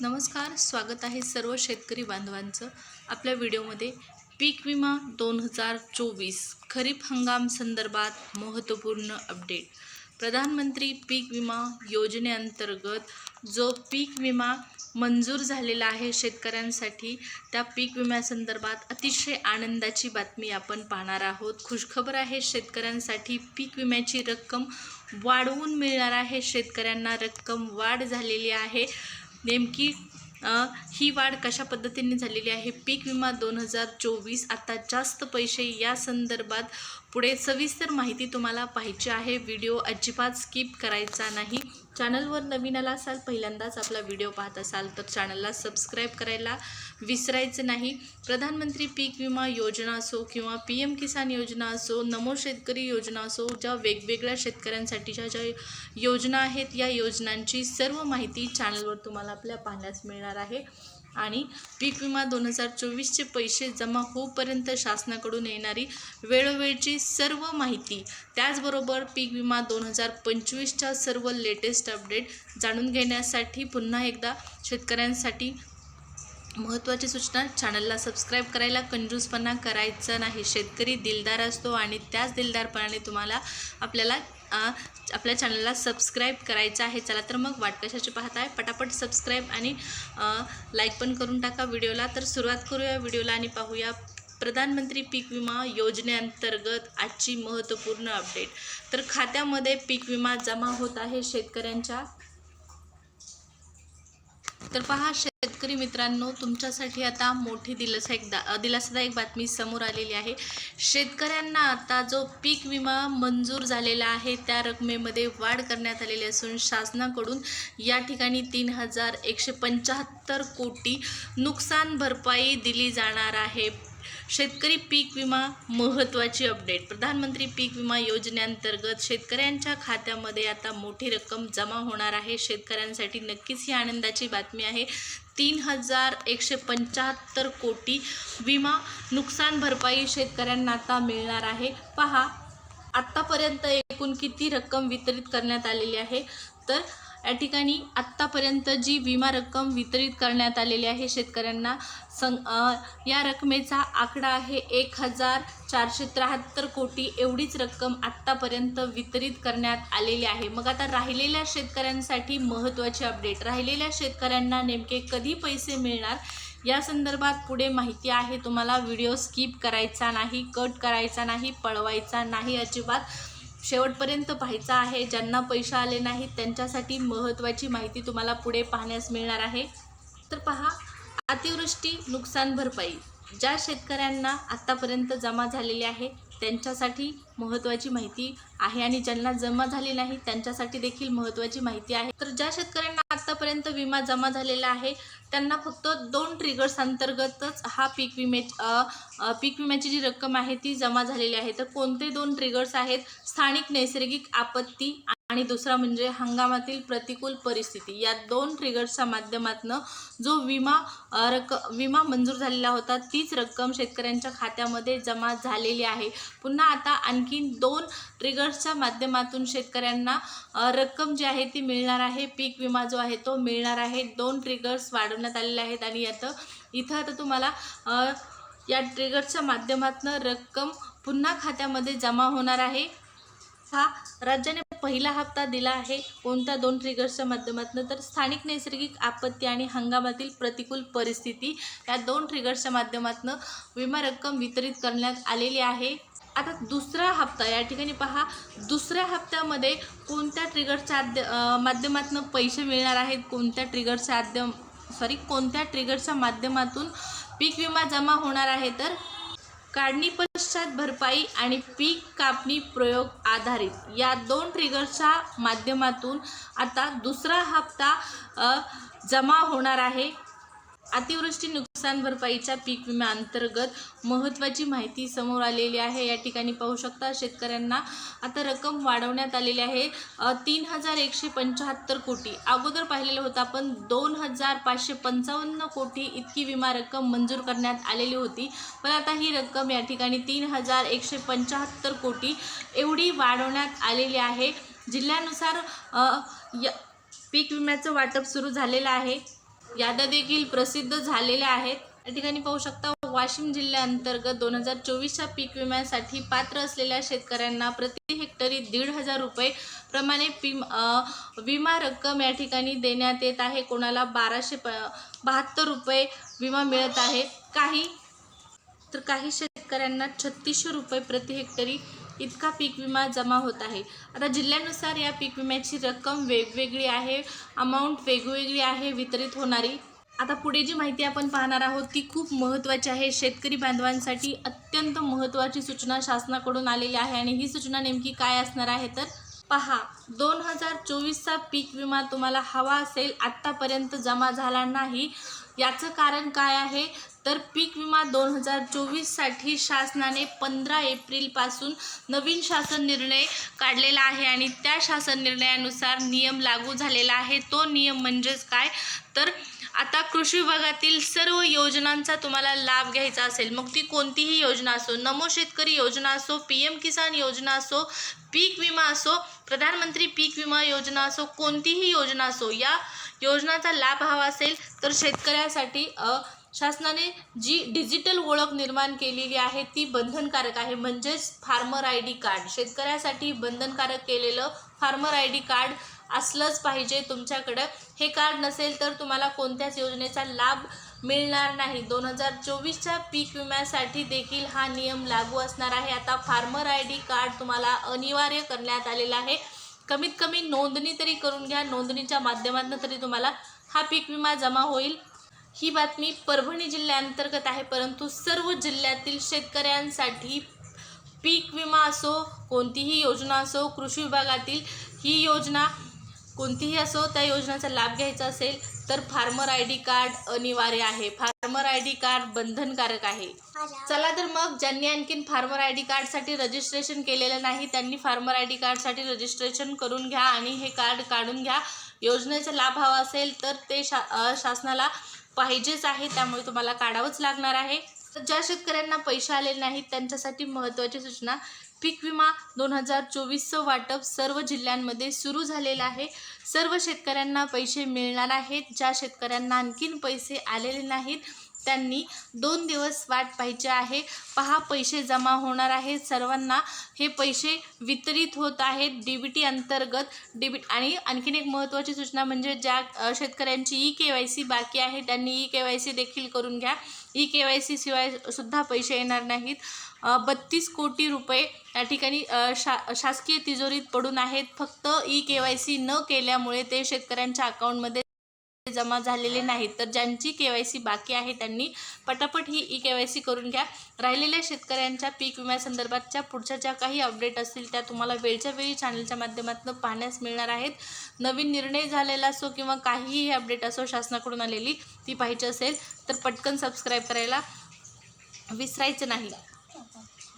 नमस्कार स्वागत आहे सर्व शेतकरी बांधवांचं आपल्या व्हिडिओमध्ये. पीक विमा दोन हजार चोवीस खरीप हंगाम संदर्भात महत्त्वपूर्ण अपडेट. प्रधानमंत्री पीक विमा योजनेअंतर्गत जो पीक विमा मंजूर झालेला आहे शेतकऱ्यांसाठी त्या पीक विम्यासंदर्भात अतिशय आनंदाची बातमी आपण पाहणार आहोत. खुशखबर आहे शेतकऱ्यांसाठी पीक विम्याची रक्कम वाढवून मिळणार आहे. शेतकऱ्यांना रक्कम वाढ झालेली आहे. नेमकी ही वाढ कशा पद्धतीने झालेली आहे? पीक विमा दोन हजार चोवीस आता जास्त पैसे या संदर्भात पुढे सविस्तर माहिती तुम्हाला पाहिजे आहे. व्हिडिओ अजिबात स्किप करायचा नाही. चॅनलवर नवीन आला असाल पहिल्यांदाच आपला व्हिडिओ पाहत असाल तर चॅनलला सबस्क्राईब करायला विसरायचं नाही. प्रधानमंत्री पीक विमा योजना असो किंवा पी एम किसान योजना असो नमो शेतकरी योजना असो ज्या वेगवेगळ्या शेतकऱ्यांसाठीच्या ज्या योजना आहेत या योजनांची सर्व माहिती चॅनलवर तुम्हाला आपल्या पाहण्यास मिळणार आहे. आणि पीक विमा दोन हजार चोवीसचे पैसे जमा होऊपर्यंत शासनाकडून येणारी वेळोवेळची सर्व माहिती. त्याचबरोबर पीक विमा दोन हजार पंचवीसच्या सर्व लेटेस्ट अपडेट जाणून घेण्यासाठी पुन्हा एकदा शेतकऱ्यांसाठी महत्त्वाची सूचना. चॅनलला सबस्क्राईब करायला कंजूसपणा करायचा नाही. शेतकरी दिलदार असतो आणि त्याच दिलदारपणाने तुम्हाला आपल्याला आपल्या चॅनलला सबस्क्राईब करायचं आहे चला तर मग वाट कशाची पाहताय? पटापट सबस्क्राईब आणि लाईक पण करून टाका व्हिडिओला. तर सुरुवात करूया व्हिडिओला आणि पाहूया प्रधानमंत्री पीक विमा योजनेअंतर्गत आजची महत्त्वपूर्ण अपडेट तर खात्यामध्ये पीक विमा जमा होत आहे शेतकऱ्यांच्या. तर पहा शेतकरी मित्रांनो तुमच्यासाठी आता मोठी दिलासा एक दा दिलासादायक बातमी समोर आलेली आहे. शेतकऱ्यांना आता जो पीक विमा मंजूर झालेला आहे त्या रकमेमध्ये वाढ करण्यात आलेली असून शासनाकडून या ठिकाणी तीन हजार एकशे पंच्याहत्तर कोटी नुकसान भरपाई दिली जाणार आहे. शेतकरी पीक विमा महत्त्वाची अपडेट. प्रधानमंत्री पीक विमा योजनेअंतर्गत शेतकऱ्यांच्या खात्यामध्ये आता मोठी रक्कम जमा होणार आहे. शेतकऱ्यांसाठी नक्कीच ही आनंदाची बातमी आहे. तीन हजार एकशे पंच्याहत्तर कोटी विमा नुकसान भरपाई शेतकऱ्यांना आता मिळणार आहे. पहा आत्तापर्यंत एकूण किती रक्कम वितरित करण्यात आलेली आहे? तर या ठिकाणी आत्तापर्यंत जी विमा रक्कम वितरित करण्यात आलेली आहे शेतकऱ्यांना सं या रकमेचा आकडा आहे एक हजार चारशे त्र्याहत्तर कोटी एवढीच रक्कम आत्तापर्यंत वितरित करण्यात आलेली आहे. मग आता राहिलेल्या शेतकऱ्यांसाठी महत्त्वाची अपडेट. राहिलेल्या शेतकऱ्यांना नेमके कधी पैसे मिळणार? या संदर्भात पुढे माहिती आहे. तुम्हाला व्हिडिओ स्किप करायचा नाही कट करायचा नाही पळवायचा नाही अजिबात. शेवटपर्यंत पाहायचा आहे. ज्यांना पैसे आले नाहीत त्यांच्यासाठी महत्त्वाची माहिती तुम्हाला पुढे पाहण्यास मिळणार आहे. तर पहा अतिवृष्टी नुकसान भरपाई. ज्या शेतकऱ्यांना आत्तापर्यंत जमा झालेली आहे त्यांच्यासाठी महत्त्वाची माहिती आहे आणि ज्यांना जमा झाली नाही त्यांच्यासाठी देखील महत्त्वाची माहिती आहे. तर ज्या शेतकऱ्यांना आत्तापर्यंत विमा जमा झालेला आहे त्यांना फक्त दोन ट्रिगर्स अंतर्गतच हा पीक विमे पीक विम्याची जी रक्कम आहे ती जमा झालेली आहे. तर कोणते दोन ट्रिगर्स आहेत? स्थानिक नैसर्गिक आपत्ती आणि दुसरा म्हणजे हंगामातील प्रतिकूल परिस्थिती. या दोन ट्रिगर्सच्या माध्यमातून जो विमा रक विमा मंजूर झालेला होता तीच रक्कम शेतकऱ्यांच्या खात्यामध्ये जमा झालेली आहे. पुन्हा आता आणखीन दोन ट्रिगर्सच्या माध्यमातून शेतकऱ्यांना रक्कम जी आहे ती मिळणार आहे. पीक विमा जो आहे तो मिळणार आहे. दोन ट्रिगर्स वाढवण्यात आलेले आहेत आणि यात इथं आता तुम्हाला या ट्रिगर्सच्या माध्यमातून रक्कम पुन्हा खात्यामध्ये जमा होणार आहे. हा राज्याने पहिला हप्ता दिला आहे. कोणत्या दोन ट्रिगर्सच्या माध्यमातून? तर स्थानिक नैसर्गिक आपत्ती आणि हंगामातील प्रतिकूल परिस्थिती या दोन ट्रिगर्सच्या माध्यमातून विमा रक्कम वितरित करण्यात आलेली आहे. आता दुसरा हप्ता या ठिकाणी पहा. दुसऱ्या हप्त्यामध्ये कोणत्या ट्रिगरच्या आद्य माध्यमातून पैसे मिळणार आहेत? कोणत्या ट्रिगरच्या आद्य सॉरी कोणत्या ट्रिगरच्या माध्यमातून पीक विमा जमा होणार आहे? तर काढणी पश्चात भरपाई आणि पीक कापणी प्रयोग आधारित. या दोन ट्रिगरच्या माध्यमातून आता दुसरा हप्ता जमा होणार आहे. अतिवृष्टी नुकसान भरपाईच्या पीक विम्याअंतर्गत महत्त्वाची माहिती समोर आलेली आहे. या ठिकाणी पाहू शकता शेतकऱ्यांना आता रक्कम वाढवण्यात आलेली आहे. तीन हजार एकशे पंच्याहत्तर कोटी. अगोदर पाहिलेलं होतं आपण दोन हजार पाचशे पंचावन्न कोटी इतकी विमा रक्कम मंजूर करण्यात आलेली होती. पण आता ही रक्कम या ठिकाणी तीन हजार एकशे पंच्याहत्तर कोटी एवढी वाढवण्यात आलेली आहे. जिल्ह्यानुसार य पीक विम्याचं वाटप सुरू झालेलं आहे. याद्या देखील प्रसिद्ध झालेल्या आहेत. या ठिकाणी पाहू शकता वाशिम जिल्ह्याअंतर्गत दोन हजार चोवीसच्या पीक विम्यासाठी पात्र असलेल्या शेतकऱ्यांना प्रति हेक्टरी दीड हजार रुपये प्रमाणे पिम विमा रक्कम या ठिकाणी देण्यात येत आहे. कोणाला बाराशे प बहात्तर रुपये विमा मिळत आहे. काही तर काही शेतकऱ्यांना छत्तीसशे रुपये प्रति हेक्टरी इतका पीक विमा जमा होत आहे. आता जिल्ह्यानुसार या पीक विम्याची रक्कम वेगवेगळी आहे. अमाऊंट वेगवेगळी आहे वितरित होणारी. आता पुढे जी माहिती आपण पाहणार आहोत ती खूप महत्त्वाची आहे. शेतकरी बांधवांसाठी अत्यंत महत्त्वाची सूचना शासनाकडून आलेली आहे. आणि ही सूचना नेमकी काय असणार आहे तर पहा. दोन हजार चोवीसचा पीक विमा तुम्हाला हवा असेल आत्तापर्यंत जमा झाला नाही. याचं कारण काय आहे? तर पीक विमा दोन हजार चोवीससाठी शासनाने पंधरा एप्रिलपासून नवीन शासन निर्णय काढलेला आहे आणि त्या शासन निर्णयानुसार नियम लागू झालेला आहे. तो नियम म्हणजेच काय? तर आता कृषी विभागातील सर्व योजनांचा तुम्हाला लाभ घ्यायचा असेल मग ती कोणतीही योजना असो नमो शेतकरी योजना असो पी एम किसान योजना असो पीक विमा असो प्रधानमंत्री पीक विमा योजना असो कोणतीही योजना असो या योजनाचा लाभ हवा असेल तर शेतकऱ्यासाठी शासनाने जी डिजिटल ओळख निर्माण केलेली आहे ती बंधनकारक आहे. म्हणजेच फार्मर आय डी कार्ड. शेतकऱ्यासाठी बंधनकारक केलेलं फार्मर आय डी कार्ड असलंच पाहिजे तुमच्याकडं. हे कार्ड नसेल तर तुम्हाला कोणत्याच योजनेचा लाभ मिळणार नाही. दोन हजार चोवीसच्या पीक विम्यासाठी देखील हा नियम लागू असणार आहे. आता फार्मर आय डी कार्ड तुम्हाला अनिवार्य करण्यात आलेला आहे. कमीत कमी नोंदणी तरी करून घ्या. नोंदणीच्या माध्यमातून तरी तुम्हाला हा पीक विमा जमा होईल. ही बातमी परभणी जिल्ह्याअंतर्गत आहे. परंतु सर्व जिल्ह्यातील शेतकऱ्यांसाठी पीक विमा असो कोणतीही योजना असो कृषी विभागातील ही योजना कोणतीही असो त्या योजनेचा लाभ घ्यायचा असेल तर फार्मर आय डी कार्ड अनिवार्य आहे. फार्मर आय डी कार्ड बंधनकारक आहे. चला तर मग ज्यांनी आणखीन फार्मर आय डी कार्डसाठी रजिस्ट्रेशन केलेलं नाही त्यांनी फार्मर आय डी कार्डसाठी रजिस्ट्रेशन करून घ्या आणि हे कार्ड काढून घ्या. योजनेचा लाभ हवा असेल तर ते शा शासनाला पाहिजेच आहे त्यामुळे तुम्हाला काढावंच लागणार आहे. ज्या शेतकऱ्यांना पैसे आलेले नाहीत त्यांच्यासाठी महत्त्वाची सूचना पीक विमा दोन हजार चोवीसचं वाटप सर्व जिल्ह्यांमध्ये सुरू झालेलं आहे. सर्व शेतकऱ्यांना पैसे मिळणार आहेत. ज्या शेतकऱ्यांना आणखीन पैसे आलेले नाहीत त्यांनी दोन दिवस वाट पाहिजे आहे. पहा पैसे जमा होणार आहेत. सर्वांना हे पैसे वितरित होत आहेत. डी बी टी अंतर्गत डेबिट आणि आणखीन एक महत्त्वाची सूचना म्हणजे ज्या शेतकऱ्यांची ई के वाय सी बाकी आहे त्यांनी ई के वाय सी देखील करून घ्या. ई के वाय सी शिवाय सुद्धा पैसे येणार नाहीत. बत्तीस कोटी रुपये या ठिकाणी शा शासकीय तिजोरीत पडून आहेत. फक्त ई के वाय सी न केल्यामुळे ते शेतकऱ्यांच्या अकाउंटमध्ये जमा झालेले नाहीत. तर ज्यांची के वाय सी बाकी आहे त्यांनी पटापट ही ई के वाय सी करून घ्या. राहिलेल्या शेतकऱ्यांच्या पीक विम्यासंदर्भातच्या पुढच्या ज्या काही अपडेट असतील त्या तुम्हाला वेळच्या वेळी चॅनलच्या माध्यमातून पाहण्यास मिळणार आहेत. नवीन निर्णय झालेला असो किंवा काहीही अपडेट असो शासनाकडून आलेली ती पाहिजे असेल तर पटकन सबस्क्राईब करायला विसरायचं नाही.